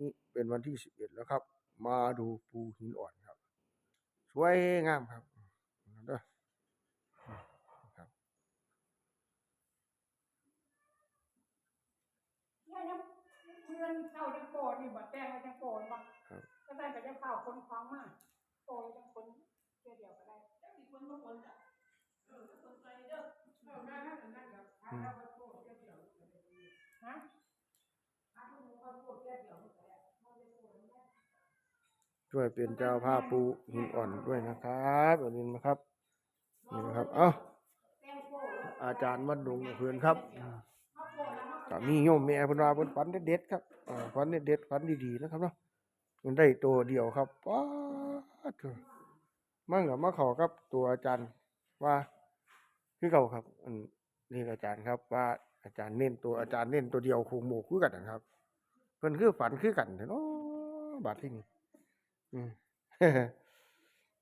นี่เป็นวันที่สิบเอ็ดแล้วครับ มาดูปูหินอ่อนครับ สวยงามครับเด้อครับเนี่ยยังเพื่อนเข้ายังโกรธอยู่บ่แต่งก็ยังโกรธบ่ครับก็ได้ก็ยังเข้าคนคล้องมากโกรธยังคนเดียวเดียวก็ได้แต่มีคนมาคนจ้ะเออคนใจเด้อเอาได้นะนั่นกับถ้าเราไปโกรธเดียวเดียวฮะถ้าทุกคนโกรธเดียวเดียวก็ได้ไม่ได้โกรธไม่ได้ ช่วยเป็นเจ้าภาปูหินอ่อนด้วยนะครับอย่าลืมนะครับนี่นะครับ เอ้าแต่งโกรธแล้วอาจารย์วัดดงเพื่อนครับก็มีโยมแม่เพิ่นวาพนฝันเด็ดครับเอ่อฝันเด็ดๆฝันดีๆนะครับเนาะมันได้ตัวเดียวครับป๊าดเถอะมันก็มาข้ากับตัวอาจารย์ว่าคือเก่าครับอันนี่อาจารย์ครับ ว่าอาจารย์เน้นตัวอาจารย์เน้นตัวเดียวคูหมูคือกันนะครับเพิ่นคือฝันคือกันเนาะบาดที่นี่ อืม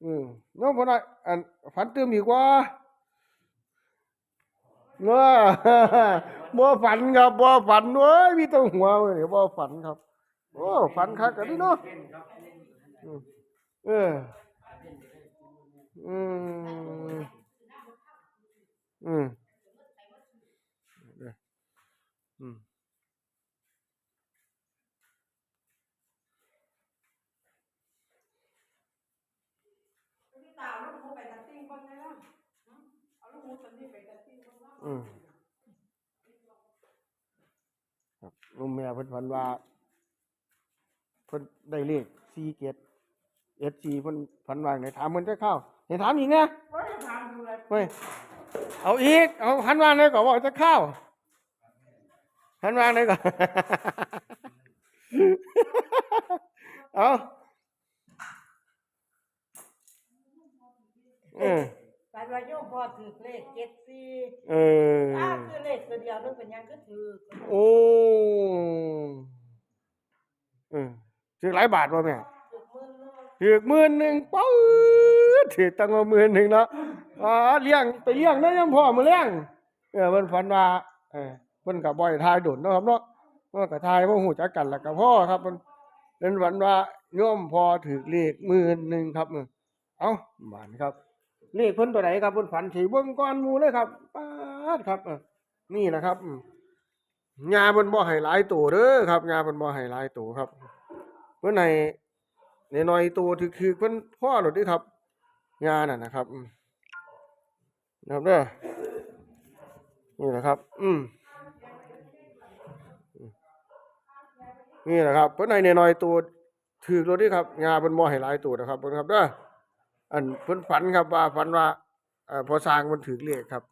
อืมโน้องพ่อน่ะอันฝันตื่มอีกว่าเงาบ่ฝันครับบ่ฝันเว้ยมีแตัวหัวเว้ยบ่ฝันครับ โอ้ฝันคักกันนี่เนาะอืมเอออืมอืมเด้ออืม พี่ ตาเอาลูกหมูไปตัดติ้งคนได้แล้วเอาลูกหมูตัวนี้ไปตัดติ้งคนแล้วอืมครับลุงแม่เพิ่นฝันว่าเพิ่นได้เลข4เกต SC เพิ่นฝันว่าไหนถามเพิ่นจะเข้าให้ถามอีกนะเฮ้ยถามดูเลยเฮ้ยเอาอีกเอาหันวางเลยก่อนบอกจะเข้าหันวางเลยก่อนเอา เออการว่าโยมพอถือเลขเจ็ดสี่เอออ้าวคือเลขตัวเดียวนึงเป็นหยังก็ถือโอ้เออถือหลายบาทวะแม่ถือมือนึงถือหมื่นหนึ่งป๊าดถือตังค์มาหมื่นหนึ่งเนาะอ๋อเลี้ยงไปเลี้ยงได้ยังพ่อมาเลี้ยงเออมันฝันว่าเออมันกับบ่อยทายโดดเนาะครับเนาะมันกับทายว่าหูจักกันแล้วกับพ่อครับมันเป็นฝันว่าโยมพอถือเลขหมื่นหนึ่งครับเออเอ้าบานครับ เลขเพิ่นตัวไหนครับเพิ่นฝันถือเบิ่งก้อนมูเลยครับป๊าดครับนี่นะครับอืมยาเพิ่นบ่ให้หลายตัวเด้อครับยาเพิ่นบ่ให้หลายตัวครับเพิ่นให้น้อยตัวถือๆเพิ่นพ่อโดดด้อครับยานั่นนะครับนะครับเด้อนี่แหละครับ อืมนี่แหละครับเพิ่นให้น้อยตัวถือรถนี่ครับงาเพิ่นบ่ให้หลายตัวนะครับเพิ่นครับเด้อ อันเพิ่นฝันครับว่าฝันว่าเอ่อพอสร้างมันถือเลขครับ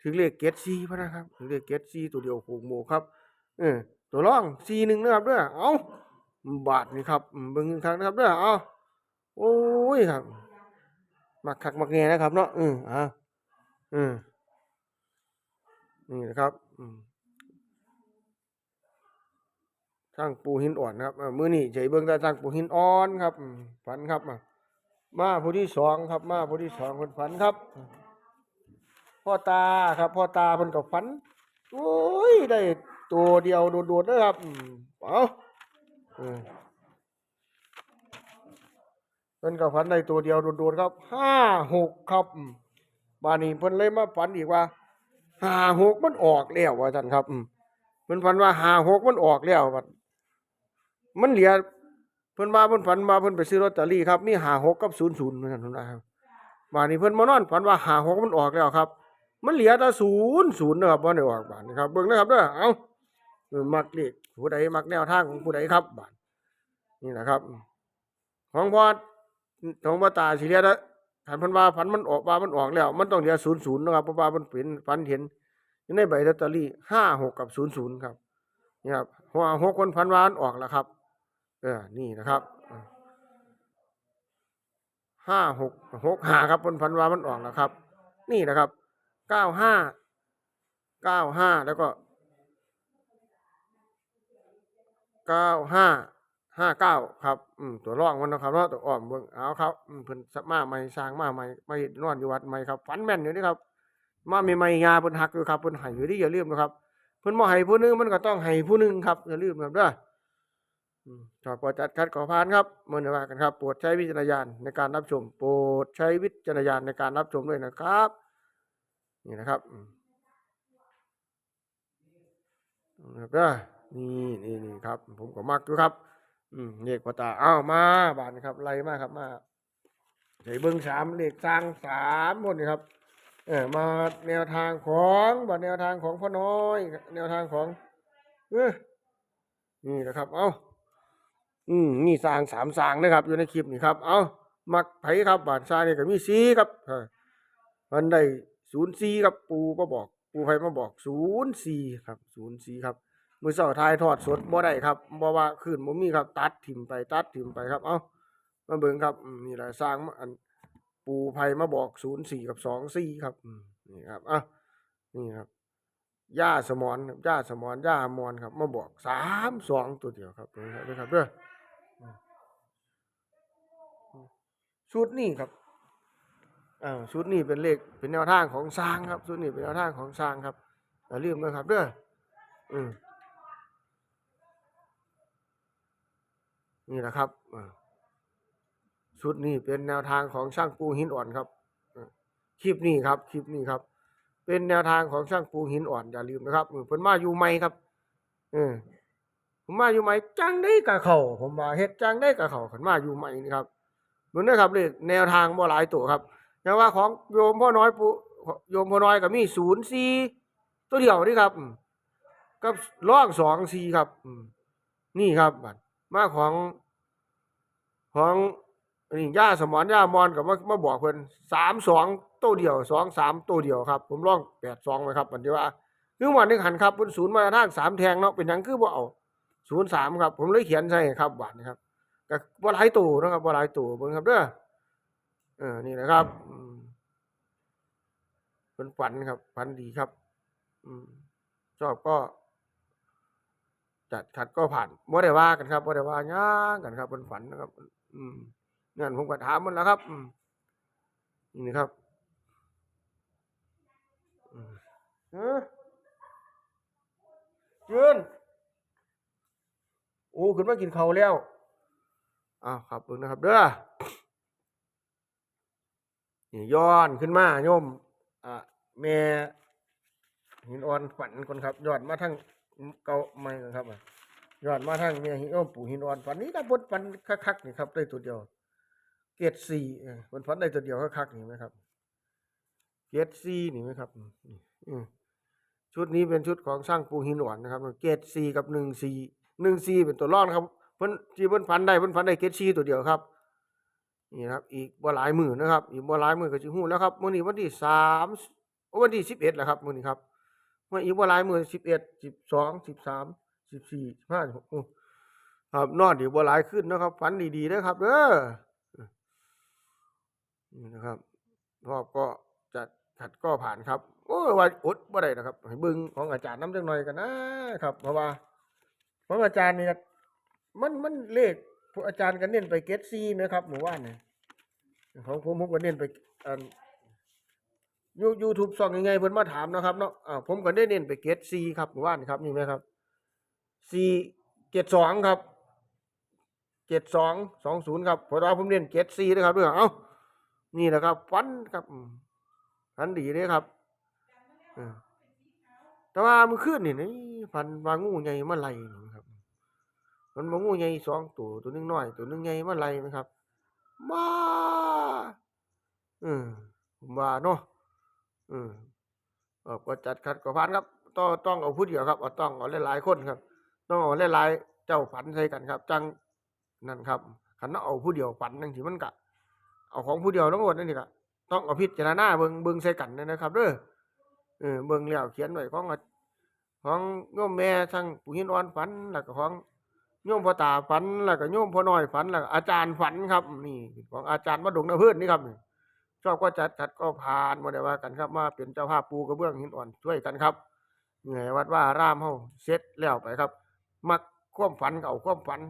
ถือเลขเกตซีพะนะครับถือเลขเกตซีตัวเดียวโคงโมครับเออตัวร่องซีหนึ่งนะครับเด้อเอาบาทนี่ครับเบิ่งครั้งนะครับเด้อเอาโอ้ยครับมักคักมักแงนะครับเนาะอืออ่าอืมนี่นะครับอืมช่างปูหินอ่อนครับเอ่อมื้อนี้ใจเบิ่งแต่ช่างปูหินอ่อนครับฝันครับอะ มาผู้ที่สองครับมาผู้ที่สองคนฝันครับ พ่อตาครับพ่อตาเพิ่นก็ฝันโอ้ยได้ตัวเดียวโดดๆนะครับเอาอืมเพิ่นก็ฝันได้ตัวเดียวโดดๆครับห้าหกครับมบานนี้เพิ่นเลยมาฝันอีกว่าหาหกมันออกแล้วว่าท่านครับมเพิ่นฝันว่าหาหกมันออกแล้วบัดมันเหลือ พิ่นว่าเพิ่นฝันว่าเพิ่นไปซื้อลอตเตอรี่ครับมีหาหกกับศูนย์ศูนย์เหมือนกันนะครับบาดนี้เพิ่นมานอนฝันว่าหาหกมันออกแล้วครับ มันเหลือแต่ศูนย์ศูนย์นะครับบ่ได้ออกบาดนี้ครับเบิ่งนะครับเด้อเอ้ามักเลขผู้ใดมักแนวทางของผู้ใดครับบาดนี่นะครับ ของพ่อของพ่อตาสิเหลือแต่คันเพิ่นว่าฝันมันออกว่ามันออกแล้ว มันต้องเหลือศูนย์ศูนย์นะครับเพราะว่ามันเป็นฝันเห็นอยู่ในใบลอตเตอรี่ห้าหกกับศูนย์ศูนย์ครับนี่ครับหัวหกคนพันว่ามันออกแล้วครับ เออนี่นะครับห้าหกหกห้าครับคนพันวามันออกแล้วครับ นี่นะครับเก้าห้าเก้าห้าแล้วก็เก้าห้าห้าเก้าครับอืมตัวร่องมันนะครับเนาะตัวอ้อมเบิ่งเอาครับอืมเพิ่นสัมาใหม่สร้างมาใหม่ไม่นอนอยู่วัดใหม่ครับฝันแม่นอยู่นี่ครับ มาใหม่ๆงาเพิ่นหักอยู่ครับเพิ่นให้อยู่ที่อย่าลืมนะครับเพิ่นบ่ให้ผู้หนึงมันก็ต้องให้ผู้หนึงครับอย่าลืมครับเด้อ อืมชอบก็จัดคัดขอผ่านครับเมื่อไหร่ว่ากันครับโปรดใช้วิจารณญาณในการรับชม โปรดใช้วิจารณญาณในการรับชมด้วยนะครับ นี่นะครับนะครับนี่นี่นี่ครับ ผมก็มักอยู่ครับ อืมเลขปตาอ้าวมาบานครับไล่มากครับมาใส่เบิ้งสามเลขสร้างสามหมดนี่ครับเออมาแนวทางของบัดแนวทางของพ่อน้อย แนวทางของ เออนี่นะครับ เอา อืมนี่สางสามสางนะครับ อยู่ในคลิปนี่ครับ เอามักไผครับบานสร้างนี่ก็มีสีครับมันได้ศูนย์สี่ครับปูมาบอก ปูไผมาบอกศูนย์สี่ครับศูนย์สี่ครับมือเสาทายทอดสดบ่ได้ครับบ่ว่าคืนบ่มีครับ ตัดถิ่มไปตัดถิ่มไปครับ เอามาเบิ่งครับมนี่แหละสร้างมาอันปูไผมาบอกศูนย์สี่กับสองสี่ครับนี่ครับอะนี่ครับย่าสมอนครับย่าสมอนย่ามอนครับ มาบอกสามสองตัวเดียวครับนี่ครับนี่ครับเด้ออืม ชุดนี้ครับอ่าชุดนี้เป็นเลขเป็นแนวทางของสร้างครับชุดนี้เป็นแนวทางของสร้างครับอย่าลืมนะครับเด้ออืมนี่แหละครับชุดนี้เป็นแนวทางของช่างปูหินอ่อนครับคลิปนี้ครับคลิปนี้ครับ เป็นแนวทางของช่างปูหินอ่อนอย่าลืมนะครับเออเพิ่นมาอยู่ใหม่ครับ เออ ผมมาอยู่ใหม่จังได้กะเขาผมว่าเฮ็ดจังได้กะเขาขันมาอยู่ใหม่นี่ครับมือนนะครับเลขแนวทางบ่หลายตัวครับอย่างว่าของโยมพ่อน้อยปูโยมพ่อน้อยก็มีศูนย์สี่ตัวเดียวนี่ครับกับร่องสองสี่ครับนี่ครับบัดมาของของนี่ย่าสมอนย่ามอนกับมามาบอกเพิ่นสามสองตัวเดียวสองสามตัวเดียวครับ ผมลองแปดสองไว้ครับมันที่ว่าคือวันหนึงหันครับเพิ่นศูนย์มาทางสามแทงเนาะเป็นหยังคือบ่เอา ศูนย์สามครับ ผมเลยเขียนใส่ครับบาทนะครับก็บ่หลายตัวนะครับบ่หลายตัวเบิ่งครับเด้อเออนี่นะครับเพิ่นฝันครับฝันดีครับอืมชอบก็จัดขัดก็ผ่านบ่ได้ว่ากันครับบ่ได้ว่าหยังกันครับเพิ่นฝันนะครับ อืมนั่นผมก็ถามมันแล้วครับอืมนี่ครับเออยืน โอ้ขึ้นมากินเขาแล้วอ้าวครับเบิ่งนะครับเด้อนี่ย้อนขึ้นมาโยมอ่าแม่หินอ่อนฝันคนครับย้อนมาทั้งเก่าใหม่กันครับอะย้อนมาทั้งแม่หินอ่อนปู่หินอ่อนฝันนี้ก็บนฝันคักๆนี่ครับได้ตัวเดียวเกรดสี่เออมันฝันได้ตัวเดียวคักๆนี่ไหมครับเกรดสี่นี่ไหมครับอืมชุดนี้เป็นชุดของช่างปูหินอ่อนนะครับเกรดสี่กับหนึ่งสี่ หนึ่งสี่เป็นตัวรองนะครับเพิ่นที่เพิ่นฝันได้เพิ่นฝันได้เกรดสี่ตัวเดียวครับนี่นะครับอีกบ่หลายมือนะครับ อีกบ่หลายมือก็สิฮู้แล้วครับมื้อนี้วันที่สามโอ้วันที่สิบเอ็ดแหล้วครับมื้อนี้ครับเมื่ออีกบ่หลายมือสิบเอ็ดสิบสองสิบสามสิบสี่สิบห้าสิบหกครับนอนอีกบ่หลายขึ้นนะครับฝันดีๆเด้อครับเด้อนี่นะครับรอบก็จัดขัดก็ผ่านครับโอ้ยว่าอดบ่ได้นะครับให้บิ่งของอาจารย์น้ำจังหน่อยกันนะครับ เพราะว่า ของอาจารย์นี่มันมันเลขพวกอาจารย์ก็เน้นไปเกตซีนะครับหมู่ว่านเนี่ยของผมผมก็เน้นไปอันยูยูทูบช่องยังไงเพิ่นมาถามนะครับเนาะอ่าผมก็ได้เน้นไปเกตซีครับหมู่ว่านครับนี่ไหมครับซีเกตสองครับเกตสองสองศูนย์ครับพราะว่าผมเน้นเกตซีนะครับเด้อเอ้านี่แหละครับฟันครับอันดีเลยครับแต่ว่ามันขึ้นนี่นี่ฟันวางูใหญ่มาไล่นี่ มันมางูใหญ่สองตัวตัวนึงน้อย ตัวนึงใหญ่มาไล่ไหมครับมาเออมว่าเนาะออเอก็จัดคัดก็พันครับ ต้องต้องเอาผู้เดียวครับเอาต้องเอาหลายๆคนครับ ต้องเอาหลายๆเจ้าฝันใส่กันครับ จังนั่นครับขันเอาผู้เดียวฝันนั่นสิมันกะ เอาของผู้เดียวทั้งหมดนั่นนี่ก็ต้องเอาพิจารณาเบิ่งเบิ่งใส่กันนะครับเด้อเออเบิ่งแล้วเขียนไว้ของอาของโยมแม่ทั้งปู่หินอ่อนฝันแล้วก็ของ โยมพ่อตาฝันแล้วก็โยมพ่อน้อยฝันแล้วก็อาจารย์ฝันครับ นี่ของอาจารย์มาดงนาเพื่อนนี่ครับชอบก็จัดจัดก็ผ่านบ่ได้ว่ากันครับมาเป็นเจ้าภาพปูกระเบื้องหินอ่อนช่วยกันครับไงวัดว่ารามเฮาเสร็จแล้วไปครับ มักควมฝันก็เอาควมฝัน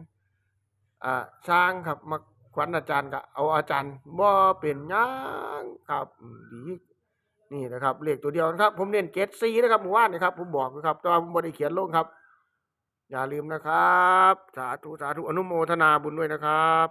อ่าสร้างครับมักขวัญอาจารย์ก็เอาอาจารย์บ่เป็นหยังครับดีนี่นะครับเลขตัวเดียวนะครับ ผมเน้นเกตซีนะครับหมู่บ้านนะครับผมบอกนะครับแต่ว่าผมบ่ได้เขียนลงครับ อย่าลืมนะครับ สาธุสาธุอนุโมทนาบุญด้วยนะครับ